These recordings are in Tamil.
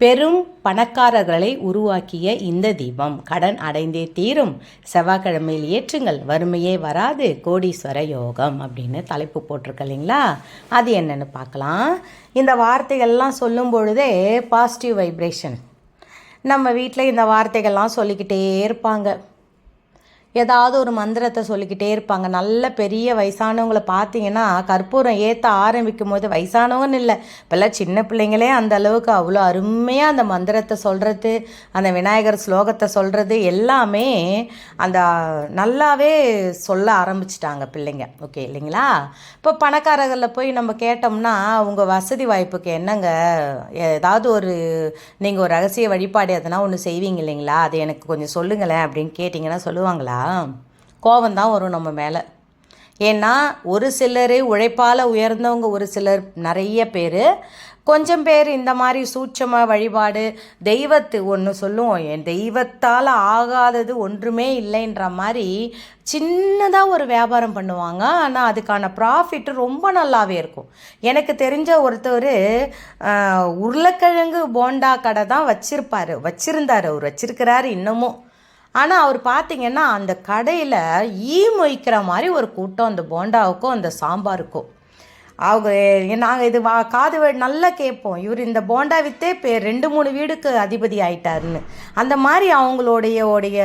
பெரும் பணக்காரர்களை உருவாக்கிய இந்த தீபம் கடன் அடைந்தே தீரும். செவ்வாய்க்கிழமையில் ஏற்றுங்கள். வறுமையே வராது. கோடீஸ்வர யோகம் அப்படின்னு தலைப்பு போட்டிருக்கு இல்லைங்களா? அது என்னென்னு பார்க்கலாம். இந்த வார்த்தைகள்லாம் சொல்லும் பொழுதே பாசிட்டிவ் வைப்ரேஷன் நம்ம வீட்டில் இந்த வார்த்தைகள்லாம் சொல்லிக்கிட்டே இருப்பாங்க. ஏதாவது ஒரு மந்திரத்தை சொல்லிக்கிட்டே இருப்பாங்க. நல்ல பெரிய வயசானவங்களை பார்த்தீங்கன்னா கற்பூரம் ஏற்ற ஆரம்பிக்கும் போது வயசானவங்கன்னு இல்லை. இப்போல்லாம் சின்ன பிள்ளைங்களே அந்த அளவுக்கு அவ்வளோ அருமையாக அந்த மந்திரத்தை சொல்கிறது அந்த விநாயகர் ஸ்லோகத்தை சொல்கிறது எல்லாமே அந்த நல்லாவே சொல்ல ஆரம்பிச்சிட்டாங்க பிள்ளைங்க. ஓகே இல்லைங்களா? இப்போ பணக்காரர்களில் போய் நம்ம கேட்டோம்னா உங்கள் வசதி வாய்ப்புக்கு என்னங்க? ஏதாவது ஒரு நீங்கள் ஒரு ரகசிய வழிபாடு எதனா ஒன்று செய்வீங்க இல்லைங்களா? அது எனக்கு கொஞ்சம் சொல்லுங்களேன் அப்படின்னு கேட்டிங்கன்னா சொல்லுவாங்களா? கோபம் தான் வரும் நம்ம மேலே. ஏன்னா ஒரு சிலர் உழைப்பால் உயர்ந்தவங்க ஒரு சிலர் நிறைய பேர். கொஞ்சம் பேர் இந்த மாதிரி சூட்சம வழிபாடு தெய்வத்து ஒன்று சொல்லுவோம். என் தெய்வத்தால் ஆகாதது ஒன்றுமே இல்லைன்ற மாதிரி சின்னதாக ஒரு வியாபாரம் பண்ணுவாங்க. ஆனால் அதுக்கான ப்ராஃபிட் ரொம்ப நல்லாவே இருக்கும். எனக்கு தெரிஞ்ச ஒருத்தர் உருளைக்கிழங்கு போண்டா கடை தான் வச்சுருப்பார். வச்சுருந்தார். அவர் வச்சுருக்கிறாரு இன்னமும். ஆனால் அவர் பார்த்தீங்கன்னா அந்த கடையில் ஈ மொய்க்கிற மாதிரி ஒரு கூட்டம் அந்த போண்டாவுக்கும் அந்த சாம்பாருக்கும் அவங்க நாங்கள் இது வா காது நல்லா கேட்போம். இவர் இந்த போண்டா வித்தே பே ரெண்டு மூணு வீடுக்கு அதிபதி ஆயிட்டாருன்னு. அந்த மாதிரி அவங்களுடைய உடைய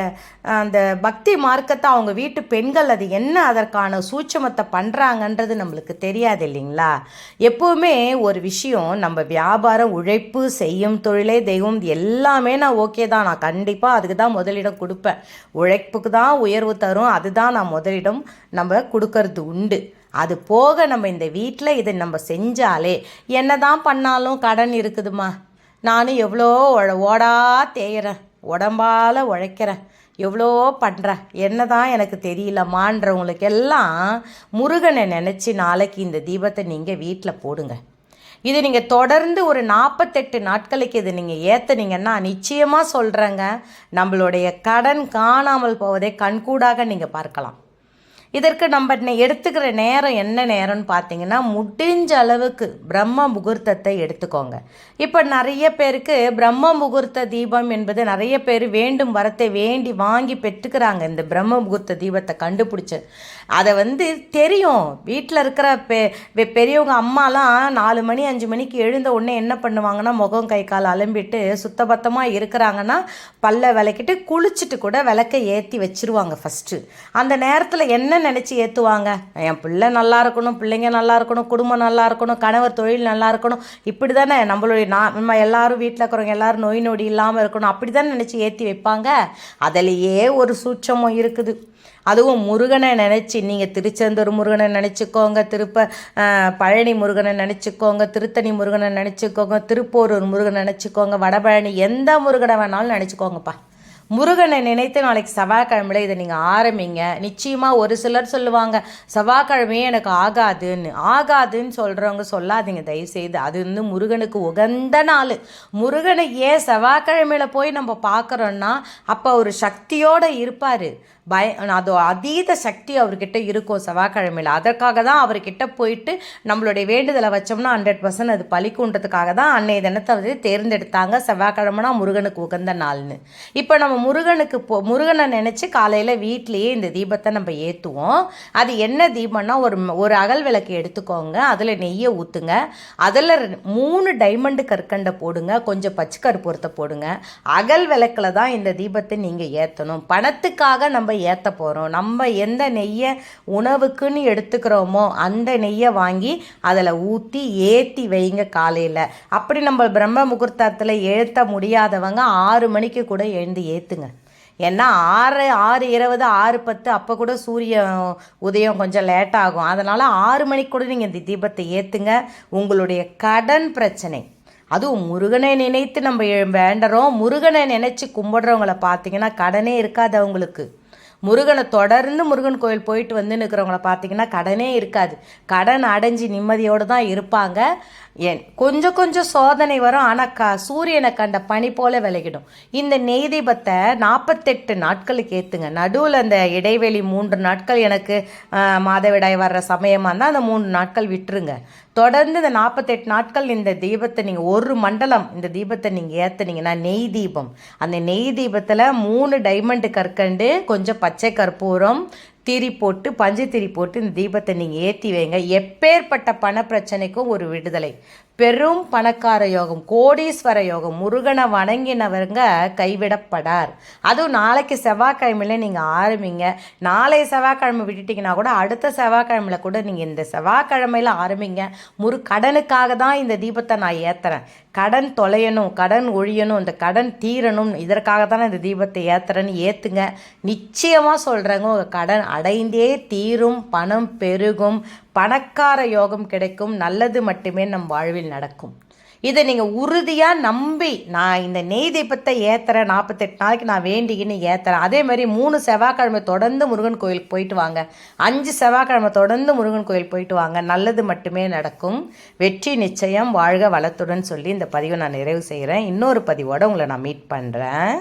அந்த பக்தி மார்க்கத்தை அவங்க வீட்டு பெண்கள் அது என்ன அதற்கான சூட்சமத்தை பண்ணுறாங்கன்றது நம்மளுக்கு தெரியாது இல்லைங்களா? எப்போவுமே ஒரு விஷயம் நம்ம வியாபாரம் உழைப்பு செய்யும் தொழிலே தெய்வம் எல்லாமே நான் ஓகே தான். நான் கண்டிப்பாக அதுக்கு தான் முதலிடம் கொடுப்பேன். உழைப்புக்கு தான் உயர்வு தரும். அதுதான் நான் முதலிடம் நம்ம கொடுக்கறது உண்டு. அது போக நம்ம இந்த வீட்டில் இதை நம்ம செஞ்சாலே என்ன தான் பண்ணாலும் கடன் இருக்குதுமா நானும் எவ்வளோ ஓடா தேயிறேன் உடம்பால் உழைக்கிறேன் எவ்வளோ பண்ணுறேன் என்ன தான் எனக்கு தெரியலமான்றவங்களுக்கெல்லாம் முருகனை நினச்சி நாளைக்கு இந்த தீபத்தை நீங்கள் வீட்டில் போடுங்க. இது நீங்கள் தொடர்ந்து ஒரு நாற்பத்தெட்டு நாட்களுக்கு இது நீங்கள் ஏற்றுனீங்கன்னா நிச்சயமாக சொல்கிறேங்க நம்மளுடைய கடன் காணாமல் போவதை கண்கூடாக நீங்கள் பார்க்கலாம். இதற்கு நம்ம எடுத்துக்கிற நேரம் என்ன நேரம்னு பார்த்தீங்கன்னா முடிஞ்ச அளவுக்கு பிரம்ம முகூர்த்தத்தை எடுத்துக்கோங்க. இப்போ நிறைய பேருக்கு பிரம்ம முகூர்த்த தீபம் என்பது நிறைய பேர் வேண்டும் வரத்தை வேண்டி வாங்கி பெற்றுக்கிறாங்க இந்த பிரம்ம முகூர்த்த தீபத்தை கண்டுபிடிச்சு. அதை வந்து தெரியும். வீட்டில் இருக்கிற பெ பெரியவங்க அம்மாலாம் நாலு மணி அஞ்சு மணிக்கு எழுந்த உடனே என்ன பண்ணுவாங்கன்னா முகம் கை கால் அலம்பிட்டு சுத்தபத்தமாக இருக்கிறாங்கன்னா பல்ல விளக்கிட்டு குளிச்சுட்டு கூட விளக்கை ஏற்றி வச்சிருவாங்க ஃபஸ்ட்டு அந்த நேரத்தில் என்ன நினச்சி ஏற்றுவாங்க என் பிள்ளை நல்லா இருக்கணும் பிள்ளைங்க நல்லா இருக்கணும் குடும்பம் நல்லா இருக்கணும் கணவர் தொழில் நல்லா இருக்கணும். இப்படி தானே நம்மளுடைய நான் நம்ம எல்லாரும் வீட்டில் இருக்கிறவங்க எல்லாரும் நோய் நொடி இல்லாமல் இருக்கணும். அப்படி தானே நினச்சி ஏற்றி வைப்பாங்க? அதிலேயே ஒரு சூட்சமும் இருக்குது. அதுவும் முருகனை நினச்சி நீங்கள் திருச்செந்தூர் முருகனை நினச்சிக்கோங்க திருப்ப பழனி முருகனை நினச்சிக்கோங்க திருத்தணி முருகனை நினச்சிக்கோங்க திருப்போரூர் முருகனை நினச்சிக்கோங்க வடபழனி எந்த முருகனை வேணாலும் நினச்சிக்கோங்கப்பா. முருகனை நினைத்து நாளைக்கு செவ்வாய்க்கிழமையில இதை நீங்கள் ஆரம்பிங்க. நிச்சயமாக ஒரு சிலர் சொல்லுவாங்க செவ்வாய்க்கிழமையே எனக்கு ஆகாதுன்னு. ஆகாதுன்னு சொல்கிறவங்க சொல்லாதீங்க தயவுசெய்து. அது வந்து முருகனுக்கு உகந்த நாள். முருகனை ஏன் செவ்வாய்க்கிழமையில போய் நம்ம பார்க்குறோன்னா அப்போ ஒரு சக்தியோடு இருப்பார். பய அது அதீத சக்தி அவர்கிட்ட இருக்கும் செவ்வாய்க்கிழமையில். அதற்காக தான் அவர்கிட்ட போயிட்டு நம்மளுடைய வேண்டுதலை வச்சோம்னா ஹண்ட்ரட் பர்சன்ட் அது பழிக்குன்றதுக்காக தான் அன்னைய தினத்தை வந்து தேர்ந்தெடுத்தாங்க செவ்வாய்க்கிழமைனா முருகனுக்கு உகந்த நாள்னு. இப்போ நம்ம முருகனுக்கு போ முருகனை நினச்சி காலையில் வீட்லேயே இந்த தீபத்தை நம்ம ஏற்றுவோம் அது என்ன தீபம்னா ஒரு ஒரு அகல் விளக்கு எடுத்துக்கோங்க அதில் நெய்யை ஊற்றுங்க அதில் மூணு டைமண்டு கற்கண்டை போடுங்க கொஞ்சம் பச்சை கருப்பூரத்தை போடுங்க. அகல் விளக்கில் தான் இந்த தீபத்தை நீங்கள் ஏற்றணும் பணத்துக்காக நம்ம ஏற்ற போகிறோம் நம்ம எந்த நெய்யை உணவுக்குன்னு எடுத்துக்கிறோமோ அந்த நெய்யை வாங்கி அதில் ஊற்றி ஏற்றி வைங்க காலையில். அப்படி நம்ம பிரம்ம முகூர்த்தத்தில் ஏற்ற முடியாதவங்க ஆறு மணிக்கு கூட எழுந்து ஏற்றுங்க ஏன்னா ஆறு ஆறு இருபது ஆறு பத்து அப்போ கூட சூரிய உதயம் கொஞ்சம் லேட் ஆகும். அதனால் ஆறு மணிக்கு கூட நீங்கள் இந்த தீபத்தை ஏற்றுங்க உங்களுடைய கடன் பிரச்சனை. அதுவும் முருகனை நினைத்து நம்ம வேண்டுறோம். முருகனை நினச்சி கும்பிடுறவங்கள பார்த்தீங்கன்னா கடனே இருக்காது அவங்களுக்கு. முருகனை தொடர்ந்து முருகன் கோயில் போயிட்டு வந்து நிற்கிறவங்கள பார்த்தீங்கன்னா கடனே இருக்காது. கடன் அடைஞ்சு நிம்மதியோடு தான் இருப்பாங்க. ஏன் கொஞ்சம் கொஞ்சம் சோதனை வரும். ஆனால் க சூரியனை கண்ட பனி போல விளையிடும் இந்த நெய் தீபத்தை நாற்பத்தெட்டு நாட்களுக்கு ஏற்றுங்க நடுவில் அந்த இடைவெளி மூன்று நாட்கள் எனக்கு மாதவிடாய் வர்ற சமயமாக இருந்தால் அந்த மூன்று நாட்கள் விட்டுருங்க. தொடர்ந்து இந்த நாற்பத்தெட்டு நாட்கள் இந்த தீபத்தை நீங்கள் ஒரு மண்டலம் இந்த தீபத்தை நீங்கள் ஏற்றுனீங்கன்னா நெய் தீபம். அந்த நெய் தீபத்தில் மூணு டைமண்டு கற்கண்டு கொஞ்சம் பச்சை கற்பூரம் திரி போட்டு பஞ்சு திரி போட்டு இந்த தீபத்தை நீங்கள் ஏற்றி வைங்க. எப்பேற்பட்ட பண பிரச்சனைக்கும் ஒரு விடுதலை. பெரும் பணக்கார யோகம் கோடீஸ்வர யோகம் முருகனை வணங்கினவருங்க கைவிடப்படார். அதுவும் நாளைக்கு செவ்வாய்க்கிழமையில நீங்கள் ஆரம்பிங்க. நாளை செவ்வாய்க்கிழமை விட்டுட்டீங்கன்னா கூட அடுத்த செவ்வாய்க்கிழமையில கூட நீங்கள் இந்த செவ்வாய்க்கிழமையில் ஆரம்பிங்க. முரு கடனுக்காக தான் இந்த தீபத்தை நான் ஏற்றுறேன் கடன் தொலையணும் கடன் ஒழியணும் இந்த கடன் தீரணும் இதற்காக தானே இந்த தீபத்தை ஏற்றுறேன்னு ஏற்றுங்க நிச்சயமாக சொல்கிறேங்க உங்கள் கடன் அடைந்தே தீரும் பணம் பெருகும். பணக்கார யோகம் கிடைக்கும் நல்லது மட்டுமே நம் வாழ்வில் நடக்கும். இதை நீங்கள் உறுதியாக நம்பி நான் இந்த நெய் தீபத்தை ஏற்றுறேன் நாற்பத்தெட்டு நாளைக்கு நான் வேண்டிக்கின்னு ஏற்றுறேன் அதே மாதிரி மூணு செவ்வாய்க்கிழமை தொடர்ந்து முருகன் கோயிலுக்கு போயிட்டு வாங்க. அஞ்சு செவ்வாய்க்கிழமை தொடர்ந்து முருகன் கோயில் போயிட்டு வாங்க. நல்லது மட்டுமே நடக்கும். வெற்றி நிச்சயம் வாழ்க வளத்துடன் சொல்லி இந்த பதிவை நான் நிறைவு செய்கிறேன் இன்னொரு பதிவோடு உங்களை நான் மீட் பண்ணுறேன்